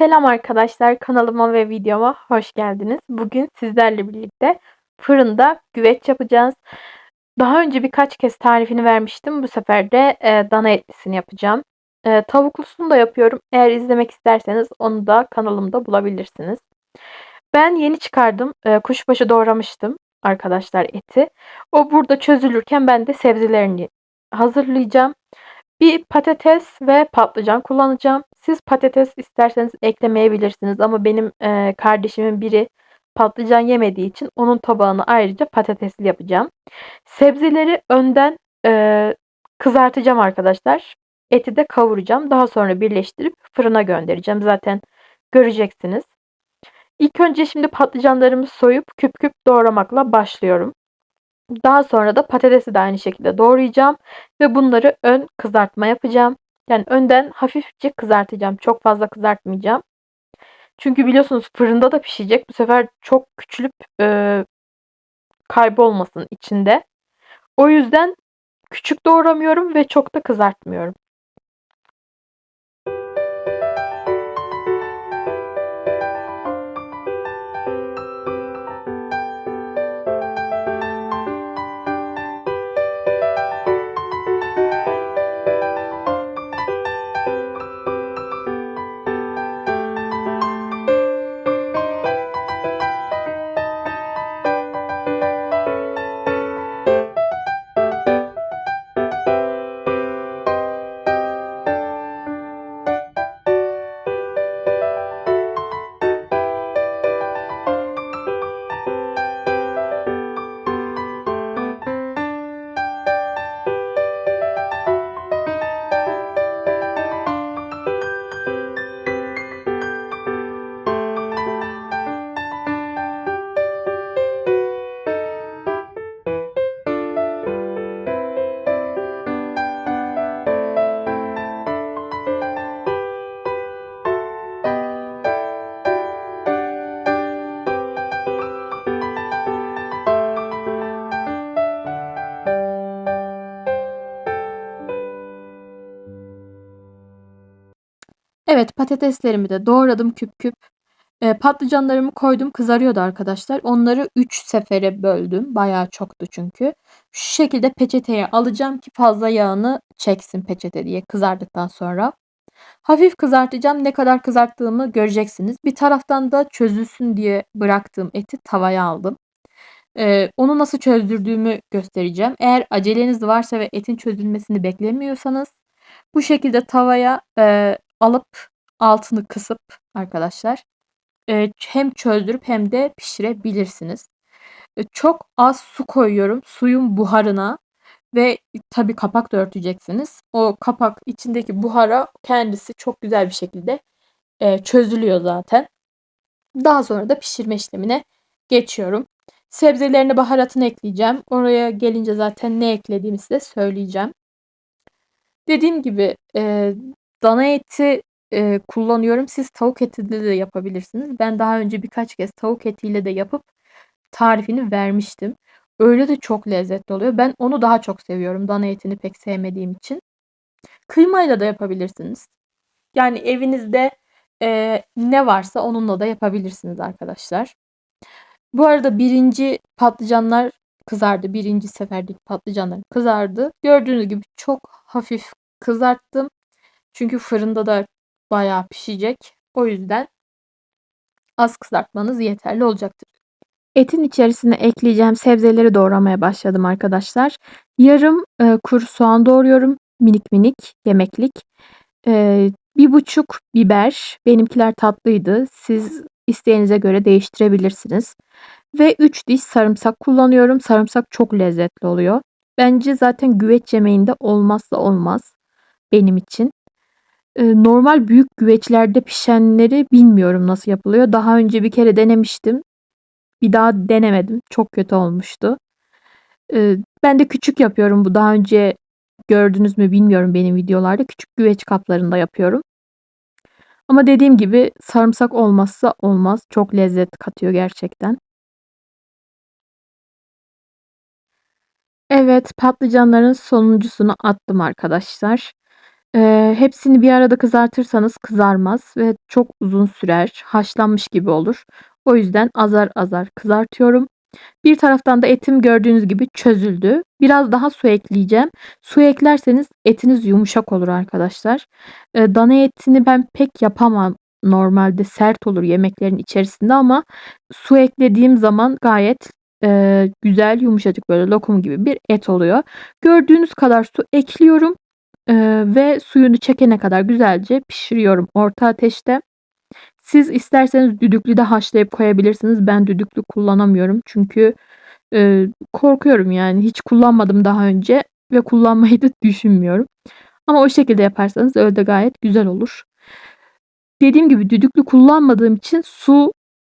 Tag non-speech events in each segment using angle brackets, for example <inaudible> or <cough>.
Selam arkadaşlar, kanalıma ve videoma hoş geldiniz. Bugün sizlerle birlikte fırında güveç yapacağız. Daha önce birkaç kez tarifini vermiştim. Bu sefer de e, dana etlisini yapacağım. E, tavuklusunu da yapıyorum. Eğer izlemek isterseniz onu da kanalımda bulabilirsiniz. Ben yeni çıkardım. E, kuşbaşı doğramıştım arkadaşlar eti. O burada çözülürken ben de sebzelerini hazırlayacağım. Bir patates ve patlıcan kullanacağım. Siz patates isterseniz eklemeyebilirsiniz ama benim e, kardeşimin biri patlıcan yemediği için onun tabağını ayrıca patatesli yapacağım. Sebzeleri önden e, kızartacağım arkadaşlar. Eti de kavuracağım. Daha sonra birleştirip fırına göndereceğim. Zaten göreceksiniz. İlk önce şimdi patlıcanlarımı soyup küp küp doğramakla başlıyorum. Daha sonra da patatesi de aynı şekilde doğrayacağım ve bunları ön kızartma yapacağım. Yani önden hafifçe kızartacağım. Çok fazla kızartmayacağım. Çünkü biliyorsunuz fırında da pişecek. Bu sefer çok küçülüp e, kaybolmasın içinde. O yüzden küçük doğramıyorum ve çok da kızartmıyorum. Evet patateslerimi de doğradım küp küp. Eee, patlıcanlarımı koydum kızarıyordu arkadaşlar. Onları 3 sefere böldüm. Bayağı çoktu çünkü. Şu şekilde peçeteye alacağım ki fazla yağını çeksin peçete diye kızardıktan sonra. Hafif kızartacağım. Ne kadar kızarttığımı göreceksiniz. Bir taraftan da çözülsün diye bıraktığım eti tavaya aldım. Eee, onu nasıl çözdürdüğümü göstereceğim. Eğer aceleniz varsa ve etin çözülmesini beklemiyorsanız bu şekilde tavaya, eee, alıp altını kısıp arkadaşlar, eee, hem çözdürüp hem de pişirebilirsiniz. Eee, çok az su koyuyorum suyun buharına ve tabii kapak da örteceksiniz. O kapak içindeki buhara kendisi çok güzel bir şekilde, eee, çözülüyor zaten. Daha sonra da pişirme işlemine geçiyorum. Sebzelerini, baharatını ekleyeceğim. Oraya gelince zaten ne eklediğimi size söyleyeceğim. Dediğim gibi, dana eti, eee, kullanıyorum. Siz tavuk etiyle de yapabilirsiniz. Ben daha önce birkaç kez tavuk etiyle de yapıp tarifini vermiştim. Öyle de çok lezzetli oluyor. Ben onu daha çok seviyorum dana etini pek sevmediğim için. Kıymayla da yapabilirsiniz. Yani evinizde, eee, ne varsa onunla da yapabilirsiniz arkadaşlar. Bu arada 1'inci patlıcanlar kızardı. 1'inci seferdeki patlıcanlarım kızardı. Gördüğünüz gibi çok hafif kızarttım. Çünkü fırında da bayağı pişecek. O yüzden az kızartmanız yeterli olacaktır. Etin içerisine ekleyeceğim sebzeleri doğramaya başladım arkadaşlar. Yarım e, kuru soğan doğruyorum. Minik minik yemeklik. E, bir buçuk biber. Benimkiler tatlıydı. Siz isteğinize göre değiştirebilirsiniz. Ve 3 diş sarımsak kullanıyorum. Sarımsak çok lezzetli oluyor. Bence zaten güveç yemeğinde olmazsa olmaz benim için. Normal büyük güveçlerde pişenleri bilmiyorum nasıl yapılıyor. Daha önce bir kere denemiştim. Bir daha denemedim. Çok kötü olmuştu. Ben de küçük yapıyorum bu. Daha önce gördünüz mü bilmiyorum benim videolarda. Küçük güveç kaplarında yapıyorum. Ama dediğim gibi sarımsak olmazsa olmaz. Çok lezzet katıyor gerçekten. Evet, patlıcanların sonuncusunu attım arkadaşlar. Eee, hepsini bir arada kızartırsanız kızarmaz ve çok uzun sürer. Haşlanmış gibi olur. O yüzden azar azar kızartıyorum. Bir taraftan da etim gördüğünüz gibi çözüldü. Biraz daha su ekleyeceğim. Su eklerseniz etiniz yumuşak olur arkadaşlar. Eee, dana etini ben pek yapamam. Normalde sert olur yemeklerin içerisinde ama su eklediğim zaman gayet eee, güzel yumuşacık böyle lokum gibi bir et oluyor. Gördüğünüz kadar su ekliyorum. Ve suyunu çekene kadar güzelce pişiriyorum orta ateşte. Siz isterseniz düdüklüde haşlayıp koyabilirsiniz. Ben düdüklü kullanamıyorum çünkü, eee, korkuyorum yani. Hiç kullanmadım daha önce ve kullanmayı da düşünmüyorum. Ama o şekilde yaparsanız öyle de gayet güzel olur. Dediğim gibi düdüklü kullanmadığım için su,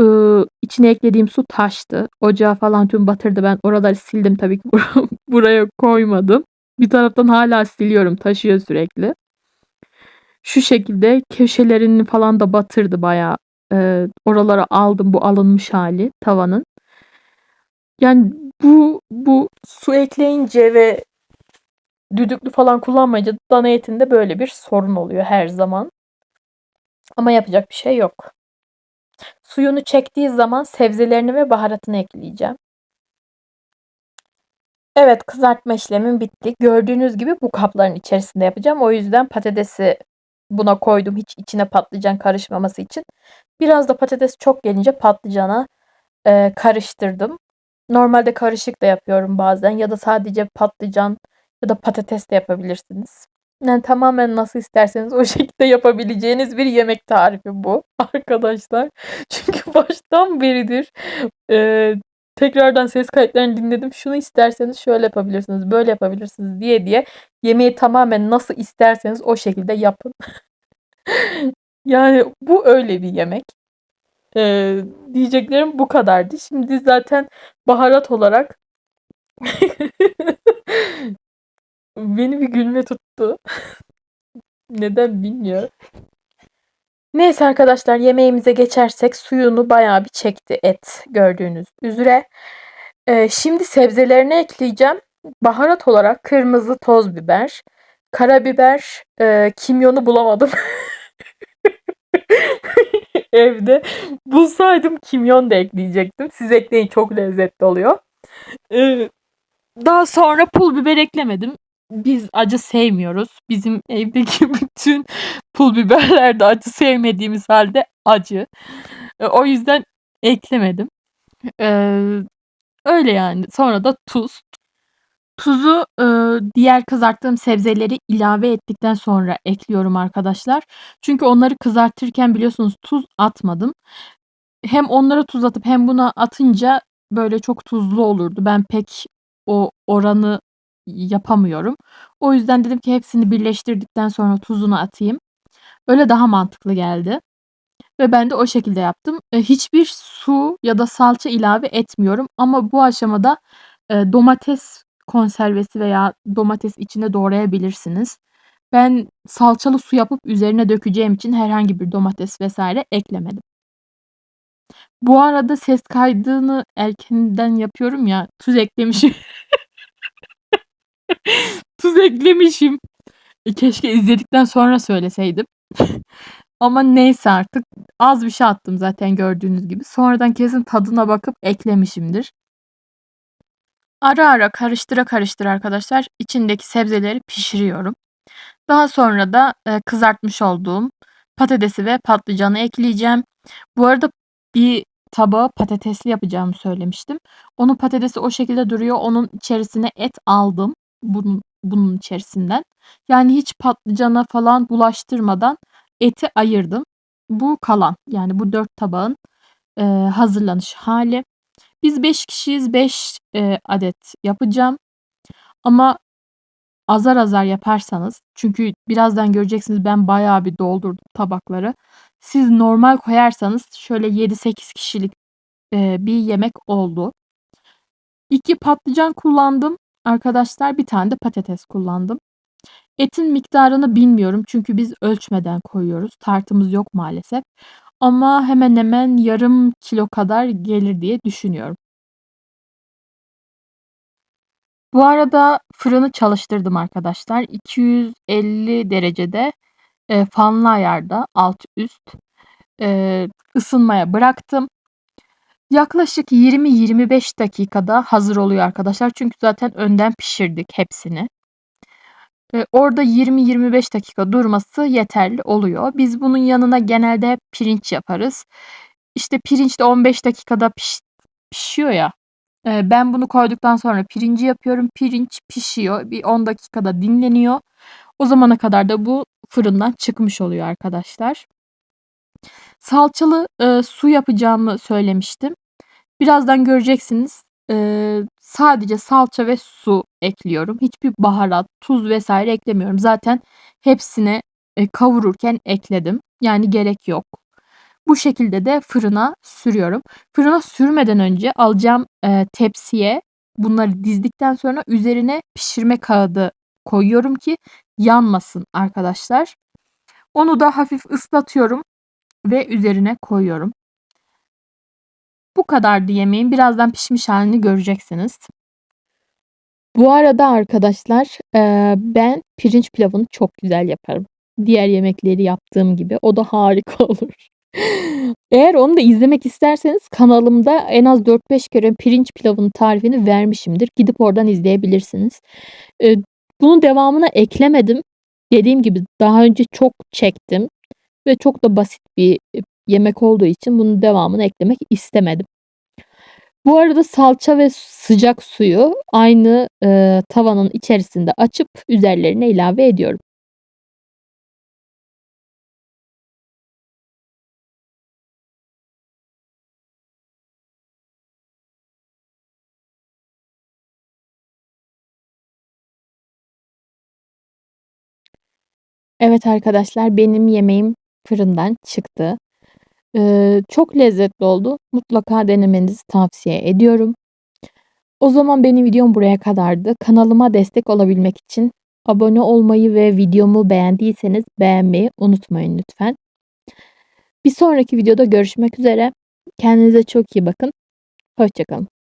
ııı, içine eklediğim su taştı. Ocağı falan tüm batırdı. Ben oraları sildim tabii ki. <laughs> Buraya koymadım. Bir taraftan hâlâ siliyorum. Taşıyor sürekli. Şu şekilde köşelerini falan da batırdı bayağı. Eee, oralara aldım bu alınmış hâli tavanın. Yani bu bu su ekleyince ve düdüklü falan kullanmayınca dana etinde böyle bir sorun oluyor her zaman. Ama yapacak bir şey yok. Suyunu çektiği zaman sebzelerini ve baharatını ekleyeceğim. Evet, kızartma işlemim bitti. Gördüğünüz gibi bu kapların içerisinde yapacağım. O yüzden patatesi buna koydum hiç içine patlıcan karışmaması için. Biraz da patates çok gelince patlıcana, eee, karıştırdım. Normalde karışık da yapıyorum bazen ya da sadece patlıcan ya da patates de yapabilirsiniz. Yani tamamen nasıl isterseniz o <laughs> şekilde yapabileceğiniz bir yemek tarifi bu <laughs> arkadaşlar. Çünkü baştan beridir, eee, tekrardan ses kayıtlarını dinledim. Şunu isterseniz şöyle yapabilirsiniz, böyle yapabilirsiniz diye diye yemeği tamamen nasıl isterseniz o şekilde yapın. <laughs> Yani bu öyle bir yemek. Eee, diyeceklerim bu kadardı. Şimdi zaten baharat olarak <laughs> Beni bir gülme tuttu. <laughs> Neden bilmiyorum. Neyse arkadaşlar yemeğimize geçersek suyunu bayağı bir çekti et gördüğünüz üzere. Eee, şimdi sebzelerini ekleyeceğim. Baharat olarak kırmızı toz biber, karabiber, eee, kimyonu bulamadım. <laughs> Evde bulsaydım kimyon da ekleyecektim. Siz ekleyin çok lezzetli oluyor. Eee, daha sonra pul biber eklemedim. Biz acı sevmiyoruz. Bizim evdeki <laughs> bütün pul biberler de acı sevmediğimiz hâlde acı. Eee, o yüzden eklemedim. Eee, öyle yani. Sonra da tuz. Tuzu, ııı, diğer kızarttığım sebzeleri ilave ettikten sonra ekliyorum arkadaşlar. Çünkü onları kızartırken biliyorsunuz tuz atmadım. Hem onlara tuz atıp hem buna atınca böyle çok tuzlu olurdu. Ben pek o oranı yapamıyorum. O yüzden dedim ki hepsini birleştirdikten sonra tuzunu atayım. Öyle daha mantıklı geldi ve ben de o şekilde yaptım. Eee, hiçbir su ya da salça ilave etmiyorum ama bu aşamada, eee, domates konservesi veya domates içinde doğrayabilirsiniz. Ben salçalı su yapıp üzerine dökeceğim için herhangi bir domates vs. eklemedim. Bu arada ses kaydını erkenden yapıyorum ya, tuz eklemişim. <laughs> <laughs> Tuz eklemişim. E, keşke izledikten sonra söyleseydim. <laughs> Ama neyse artık. Az bir şey attım zaten gördüğünüz gibi. Sonradan kesin tadına bakıp eklemişimdir. Ara ara karıştıra karıştıra arkadaşlar içindeki sebzeleri pişiriyorum. Daha sonra da, eee, kızartmış olduğum patatesi ve patlıcanı ekleyeceğim. Bu arada bir tabağı patatesli yapacağımı söylemiştim. Onun patatesi o şekilde duruyor. Onun içerisine et aldım. Bunun bunun içerisinden. Yani hiç patlıcana falan bulaştırmadan eti ayırdım. Bu kalan. Yani bu 4 tabağın, eee, hazırlanış hâli. Biz 5 kişiyiz. 5, eee, adet yapacağım. Ama azar azar yaparsanız çünkü birazdan göreceksiniz ben bayağı bir doldurdum tabakları. Siz normal koyarsanız şöyle 7-8 kişilik, eee, bir yemek oldu. 2 patlıcan kullandım arkadaşlar. 1 tane de patates kullandım. Etin miktarını bilmiyorum çünkü biz ölçmeden koyuyoruz. Tartımız yok maalesef. Ama hemen hemen yarım kilo kadar gelir diye düşünüyorum. Bu arada fırını çalıştırdım arkadaşlar. 250 derecede, eee, fanlı ayarda alt üst, eee, ısınmaya bıraktım. Yaklaşık 20-25 dakikada hazır oluyor arkadaşlar. Çünkü zaten önden pişirdik hepsini. Eee, orada 20-25 dakika durması yeterli oluyor. Biz bunun yanına genelde pirinç yaparız. İşte pirinç de 15 dakikada piş pişiyor ya. Eee, ben bunu koyduktan sonra pirinci yapıyorum. Pirinç pişiyor. Bir 10 dakikada dinleniyor. O zamana kadar da bu fırından çıkmış oluyor arkadaşlar. Salçalı, eee, su yapacağımı söylemiştim. Birazdan göreceksiniz. Eee, sadece salça ve su ekliyorum. Hiçbir baharat, tuz vs. eklemiyorum. Zaten hepsini, eee, kavururken ekledim. Yani gerek yok. Bu şekilde de fırına sürüyorum. Fırına sürmeden önce alacağım, eee, tepsiye bunları dizdikten sonra üzerine pişirme kağıdı koyuyorum ki yanmasın arkadaşlar. Onu da hafif ıslatıyorum ve üzerine koyuyorum. Bu kadardı yemeğim. Birazdan pişmiş halini göreceksiniz. Bu arada arkadaşlar, eee, ben pirinç pilavını çok güzel yaparım. Diğer yemekleri yaptığım gibi. O da harika <laughs> olur. Eğer onu da izlemek isterseniz kanalımda en az 4-5 kere pirinç pilavının tarifini vermişimdir. Gidip oradan izleyebilirsiniz. Eee, bunun devamına eklemedim. Dediğim gibi daha önce çok çektim ve çok da basit bir, yemek olduğu için bunun devamını eklemek istemedim. Bu arada salça ve sıcak suyu aynı, eee, tavanın içerisinde açıp üzerlerine ilave ediyorum. Evet arkadaşlar, benim yemeğim fırından çıktı. Eee, çok lezzetli oldu. Mutlaka denemenizi tavsiye ediyorum. O zaman benim videom buraya kadardı. Kanalıma destek olabilmek için abone olmayı ve videomu beğendiyseniz beğenmeyi unutmayın lütfen. Bir sonraki videoda görüşmek üzere. Kendinize çok iyi bakın. Hoşça kalın.